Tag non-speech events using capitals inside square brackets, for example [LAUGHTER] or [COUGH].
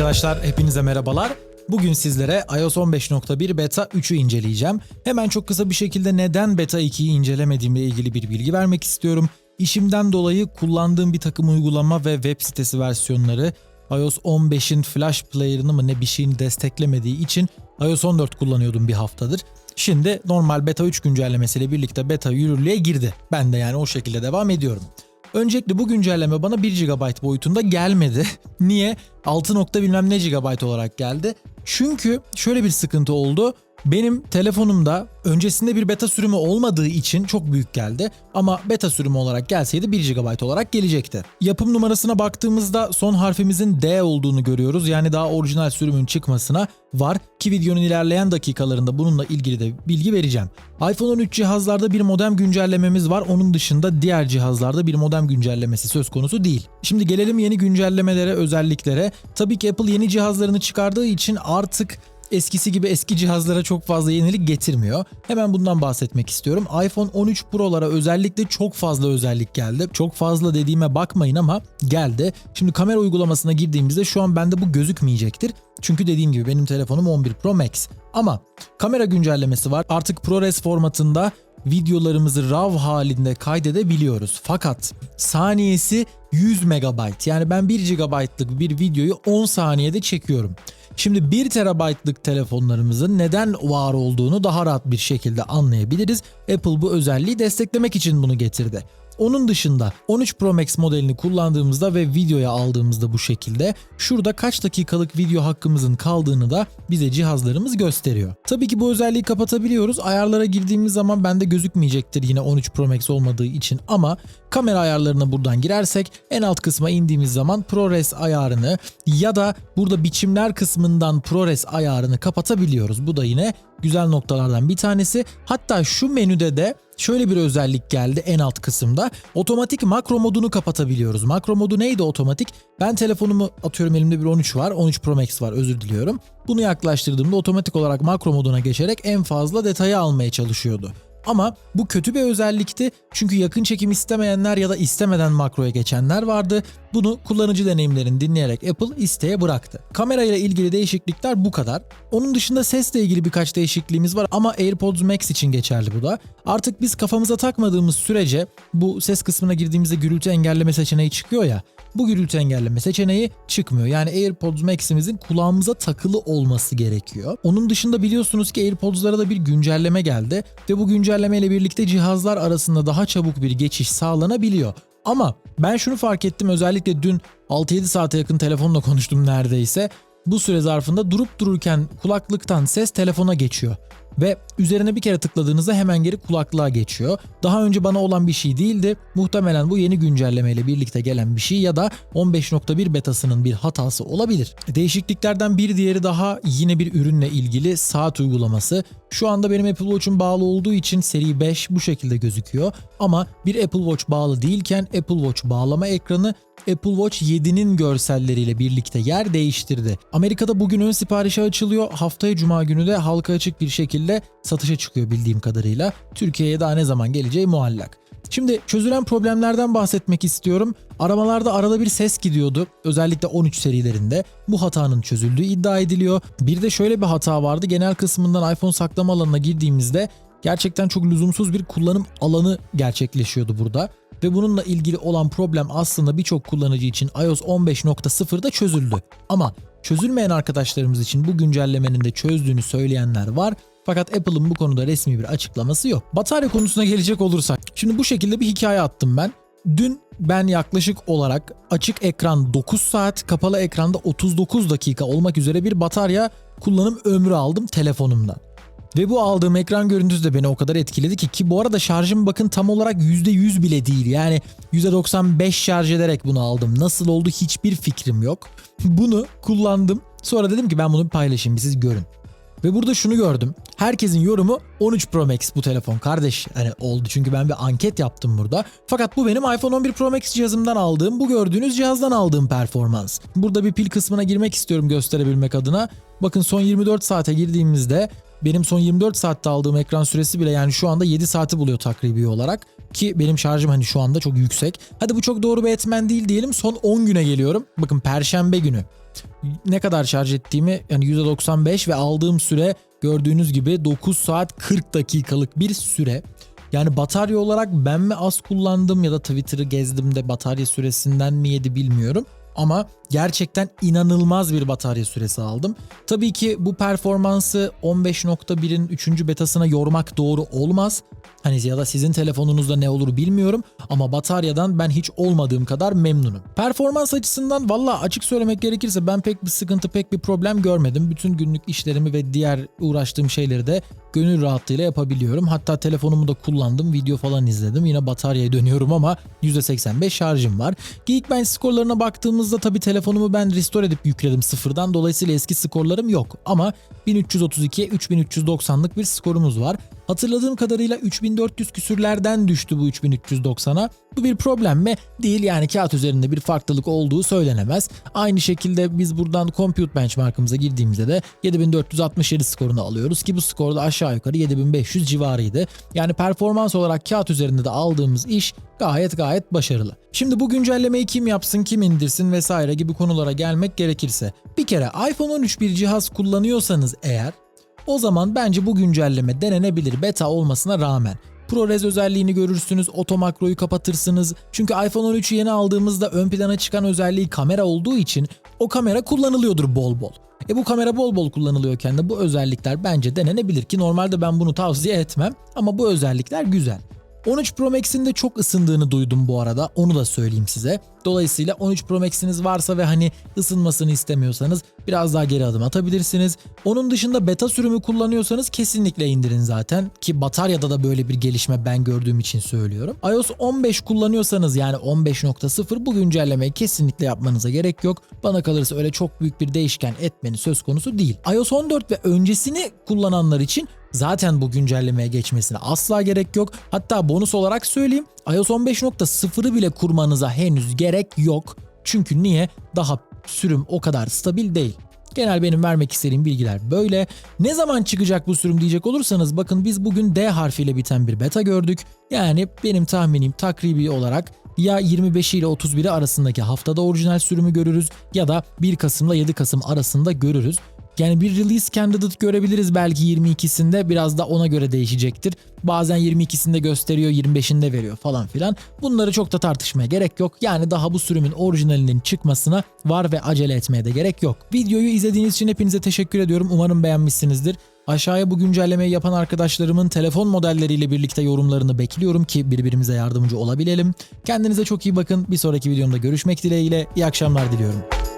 Arkadaşlar hepinize merhabalar. Bugün sizlere iOS 15.1 Beta 3'ü inceleyeceğim. Hemen çok kısa bir şekilde neden Beta 2'yi incelemediğimle ilgili bir bilgi vermek istiyorum. İşimden dolayı kullandığım bir takım uygulama ve web sitesi versiyonları iOS 15'in Flash Player'ını mı ne bir şeyini desteklemediği için iOS 14 kullanıyordum bir haftadır. Şimdi normal Beta 3 güncellemesiyle birlikte beta yürürlüğe girdi. Ben de yani o şekilde devam ediyorum. Öncelikle bu güncelleme bana 1 GB boyutunda gelmedi. [LAUGHS] Niye? 6 nokta bilmem ne GB olarak geldi. Çünkü şöyle bir sıkıntı oldu. Benim telefonumda öncesinde bir beta sürümü olmadığı için çok büyük geldi. Ama beta sürümü olarak gelseydi 1 GB olarak gelecekti. Yapım numarasına baktığımızda son harfimizin D olduğunu görüyoruz. Yani daha orijinal sürümün çıkmasına var ki videonun ilerleyen dakikalarında bununla ilgili de bilgi vereceğim. iPhone 13 cihazlarda bir modem güncellememiz var. Onun dışında diğer cihazlarda bir modem güncellemesi söz konusu değil. Şimdi gelelim yeni güncellemelere, özelliklere. Tabii ki Apple yeni cihazlarını çıkardığı için artık eskisi gibi eski cihazlara çok fazla yenilik getirmiyor. Hemen bundan bahsetmek istiyorum. iPhone 13 Pro'lara özellikle çok fazla özellik geldi. Çok fazla dediğime bakmayın ama geldi. Şimdi kamera uygulamasına girdiğimizde şu an bende bu gözükmeyecektir. Çünkü dediğim gibi benim telefonum 11 Pro Max. Ama kamera güncellemesi var. Artık ProRes formatında videolarımızı RAW halinde kaydedebiliyoruz. Fakat saniyesi 100 MB. Yani ben 1 GB'lık bir videoyu 10 saniyede çekiyorum. Şimdi 1 terabaytlık telefonlarımızın neden var olduğunu daha rahat bir şekilde anlayabiliriz. Apple bu özelliği desteklemek için bunu getirdi. Onun dışında 13 Pro Max modelini kullandığımızda ve videoya aldığımızda bu şekilde şurada kaç dakikalık video hakkımızın kaldığını da bize cihazlarımız gösteriyor. Tabii ki bu özelliği kapatabiliyoruz. Ayarlara girdiğimiz zaman bende gözükmeyecektir yine 13 Pro Max olmadığı için ama kamera ayarlarına buradan girersek en alt kısma indiğimiz zaman ProRes ayarını ya da burada biçimler kısmından ProRes ayarını kapatabiliyoruz. Bu da yine güzel noktalardan bir tanesi. Hatta şu menüde de şöyle bir özellik geldi en alt kısımda. Otomatik makro modunu kapatabiliyoruz. Makro modu neydi otomatik? Ben telefonumu atıyorum elimde bir 13 var. 13 Pro Max var özür diliyorum. Bunu yaklaştırdığımda otomatik olarak makro moduna geçerek en fazla detayı almaya çalışıyordu. Ama bu kötü bir özellikti çünkü yakın çekim istemeyenler ya da istemeden makroya geçenler vardı. Bunu kullanıcı deneyimlerini dinleyerek Apple isteğe bıraktı. Kamera ile ilgili değişiklikler bu kadar. Onun dışında sesle ilgili birkaç değişikliğimiz var ama AirPods Max için geçerli bu da. Artık biz kafamıza takmadığımız sürece bu ses kısmına girdiğimizde gürültü engelleme seçeneği çıkıyor ya. Bu gürültü engelleme seçeneği çıkmıyor. Yani AirPods Max'imizin kulağımıza takılı olması gerekiyor. Onun dışında biliyorsunuz ki AirPods'lara da bir güncelleme geldi ve bu güncelleme ile birlikte cihazlar arasında daha çabuk bir geçiş sağlanabiliyor. Ama ben şunu fark ettim özellikle dün 6-7 saate yakın telefonla konuştum neredeyse. Bu süre zarfında durup dururken kulaklıktan ses telefona geçiyor ve üzerine bir kere tıkladığınızda hemen geri kulaklığa geçiyor. Daha önce bana olan bir şey değildi. Muhtemelen bu yeni güncellemeyle birlikte gelen bir şey ya da 15.1 betasının bir hatası olabilir. Değişikliklerden bir diğeri daha yine bir ürünle ilgili saat uygulaması. Şu anda benim Apple Watch'um bağlı olduğu için seri 5 bu şekilde gözüküyor. Ama bir Apple Watch bağlı değilken Apple Watch bağlama ekranı Apple Watch 7'nin görselleriyle birlikte yer değiştirdi. Amerika'da bugün ön siparişe açılıyor. Haftaya cuma günü de halka açık bir şekilde satışa çıkıyor bildiğim kadarıyla. Türkiye'ye daha ne zaman geleceği muallak. Şimdi çözülen problemlerden bahsetmek istiyorum. Aramalarda arada bir ses gidiyordu. Özellikle 13 serilerinde. Bu hatanın çözüldüğü iddia ediliyor. Bir de şöyle bir hata vardı. Genel kısmından iPhone saklama alanına girdiğimizde gerçekten çok lüzumsuz bir kullanım alanı gerçekleşiyordu burada. Ve bununla ilgili olan problem aslında birçok kullanıcı için iOS 15.0'da çözüldü. Ama çözülmeyen arkadaşlarımız için bu güncellemenin de çözdüğünü söyleyenler var. Fakat Apple'ın bu konuda resmi bir açıklaması yok. Batarya konusuna gelecek olursak. Şimdi bu şekilde bir hikaye attım ben. Dün ben yaklaşık olarak açık ekran 9 saat, kapalı ekranda 39 dakika olmak üzere bir batarya kullanım ömrü aldım telefonumdan. Ve bu aldığım ekran görüntüsü de beni o kadar etkiledi ki ki bu arada şarjım bakın tam olarak %100 bile değil. Yani %95 şarj ederek bunu aldım. Nasıl oldu hiçbir fikrim yok. Bunu kullandım. Sonra dedim ki ben bunu paylaşayım siz görün. Ve burada şunu gördüm. Herkesin yorumu 13 Pro Max bu telefon kardeş hani oldu çünkü ben bir anket yaptım burada. Fakat bu benim iPhone 11 Pro Max cihazımdan aldığım bu gördüğünüz cihazdan aldığım performans. Burada bir pil kısmına girmek istiyorum gösterebilmek adına. Bakın son 24 saate girdiğimizde benim son 24 saatte aldığım ekran süresi bile yani şu anda 7 saati buluyor takribi olarak. Ki benim şarjım hani şu anda çok yüksek. Hadi bu çok doğru bir etmen değil diyelim. Son 10 güne geliyorum. Bakın perşembe günü ne kadar şarj ettiğimi yani %95 ve aldığım süre gördüğünüz gibi 9 saat 40 dakikalık bir süre. Yani batarya olarak ben mi az kullandım ya da Twitter'ı gezdim de batarya süresinden mi yedi bilmiyorum. Ama gerçekten inanılmaz bir batarya süresi aldım. Tabii ki bu performansı 15.1'in 3. betasına yormak doğru olmaz. Hani ya da sizin telefonunuzda ne olur bilmiyorum ama bataryadan ben hiç olmadığım kadar memnunum. Performans açısından valla açık söylemek gerekirse ben pek bir sıkıntı pek bir problem görmedim. Bütün günlük işlerimi ve diğer uğraştığım şeyleri de gönül rahatlığıyla yapabiliyorum. Hatta telefonumu da kullandım, video falan izledim. Yine bataryaya dönüyorum ama %85 şarjım var. Geekbench skorlarına baktığımızda tabii telefonumu ben restore edip yükledim sıfırdan. Dolayısıyla eski skorlarım yok. Ama 1332'ye 3390'lık bir skorumuz var. Hatırladığım kadarıyla 3400 küsürlerden düştü bu 3390'a. Bu bir problem mi? Değil yani kağıt üzerinde bir farklılık olduğu söylenemez. Aynı şekilde biz buradan Compute Benchmark'ımıza girdiğimizde de 7467 skorunu alıyoruz ki bu skor da aşağı yukarı 7500 civarıydı. Yani performans olarak kağıt üzerinde de aldığımız iş gayet gayet başarılı. Şimdi bu güncellemeyi kim yapsın, kim indirsin vesaire gibi konulara gelmek gerekirse. Bir kere iPhone 13 bir cihaz kullanıyorsanız eğer o zaman bence bu güncelleme denenebilir beta olmasına rağmen. ProRes özelliğini görürsünüz, otomakroyu kapatırsınız. Çünkü iPhone 13'ü yeni aldığımızda ön plana çıkan özelliği kamera olduğu için o kamera kullanılıyordur bol bol. E bu kamera bol bol kullanılıyorken de bu özellikler bence denenebilir ki normalde ben bunu tavsiye etmem ama bu özellikler güzel. 13 Pro Max'in de çok ısındığını duydum bu arada. Onu da söyleyeyim size. Dolayısıyla 13 Pro Max'iniz varsa ve hani ısınmasını istemiyorsanız biraz daha geri adım atabilirsiniz. Onun dışında beta sürümü kullanıyorsanız kesinlikle indirin zaten. Ki bataryada da böyle bir gelişme ben gördüğüm için söylüyorum. iOS 15 kullanıyorsanız yani 15.0 bu güncellemeyi kesinlikle yapmanıza gerek yok. Bana kalırsa öyle çok büyük bir değişken etmeni söz konusu değil. iOS 14 ve öncesini kullananlar için Zaten bu güncellemeye geçmesine asla gerek yok. Hatta bonus olarak söyleyeyim iOS 15.0'ı bile kurmanıza henüz gerek yok. Çünkü niye? Daha sürüm o kadar stabil değil. Genel benim vermek istediğim bilgiler böyle. Ne zaman çıkacak bu sürüm diyecek olursanız bakın biz bugün D harfiyle biten bir beta gördük. Yani benim tahminim takribi olarak ya 25 ile 31'i arasındaki haftada orijinal sürümü görürüz ya da 1 Kasım ile 7 Kasım arasında görürüz. Yani bir release candidate görebiliriz belki 22'sinde biraz da ona göre değişecektir. Bazen 22'sinde gösteriyor 25'inde veriyor falan filan. Bunları çok da tartışmaya gerek yok. Yani daha bu sürümün orijinalinin çıkmasına var ve acele etmeye de gerek yok. Videoyu izlediğiniz için hepinize teşekkür ediyorum. Umarım beğenmişsinizdir. Aşağıya bu güncellemeyi yapan arkadaşlarımın telefon modelleriyle birlikte yorumlarını bekliyorum ki birbirimize yardımcı olabilelim. Kendinize çok iyi bakın. Bir sonraki videomda görüşmek dileğiyle. İyi akşamlar diliyorum.